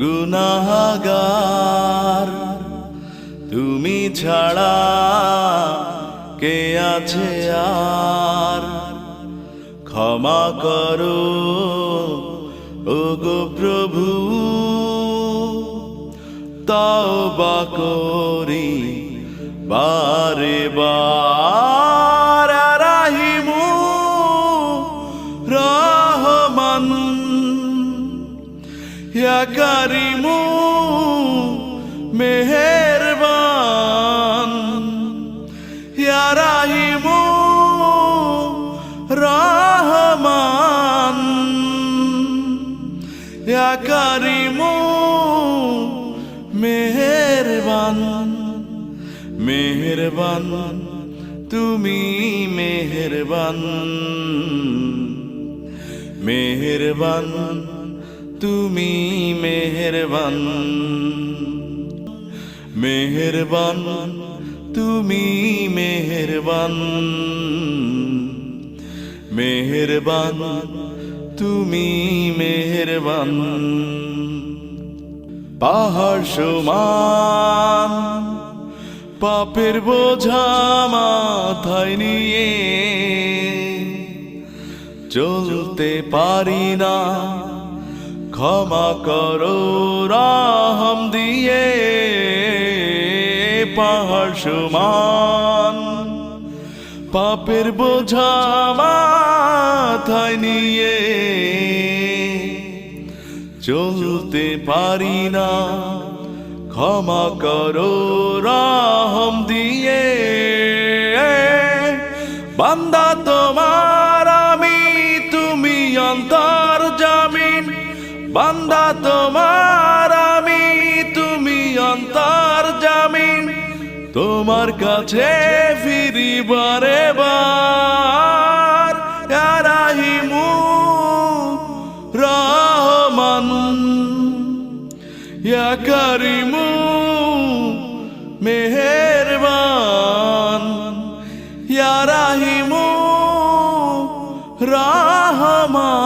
গুনাহগার। তুমি ছাড়া কে আছে আর? ক্ষমা করো ও গো প্রভু। তাও বা করি বারে বার কারিমু মেহেরবান। ইয়া রাহিমু রহমান। ইয়া কারিমু মেহেরবান। মেহেরবান তুমি মেহেরবান। মেহেরবান তুমি মেহেরবান। মেহেরবান, তুমি মেহেরবান। মেহেরবান, তুমি মেহেরবান। পাহাড় সমান, পাপের বোঝা মাথায় নিয়ে চলতে পারি না। ক্ষমা করো, রাহম দিয়ে পাহাড় সমান। পাপের বোঝা মাথায় নিয়ে চলতে পারি না। ক্ষমা করো, রাহম দিয়ে। বান্দা তোমার বান্দা তোমার আমি, তুমি অন্তর জামিন। তোমার কাছে ফিরি বারে রাহিমু রহমান কারিমু মেহেরবান। রাহিমু রহমান।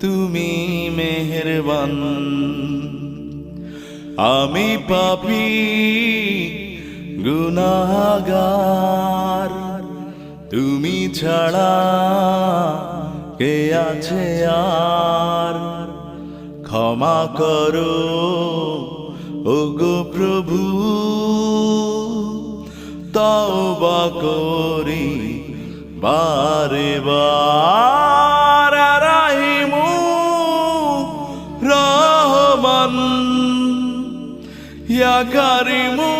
তুমি মেহেরবান। আমি পাপি গুনাগার তুমি ছাড়া কে আছে আর? ক্ষমা করো ও গো প্রভু। তওবা করি বারে বার ইয়া কারিমু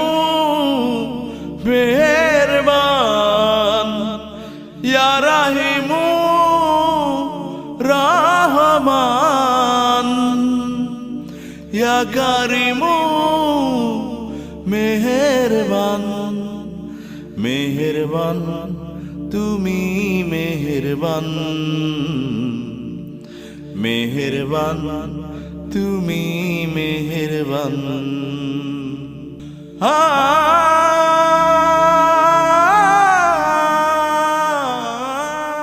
মেহেরবান ইয়া রাহিমু রহমান ইয়া কারিমু মেহেরবান মেহেরবান তুমি মেহেরবান মেহেরবান তুমি মেহেরবান। আ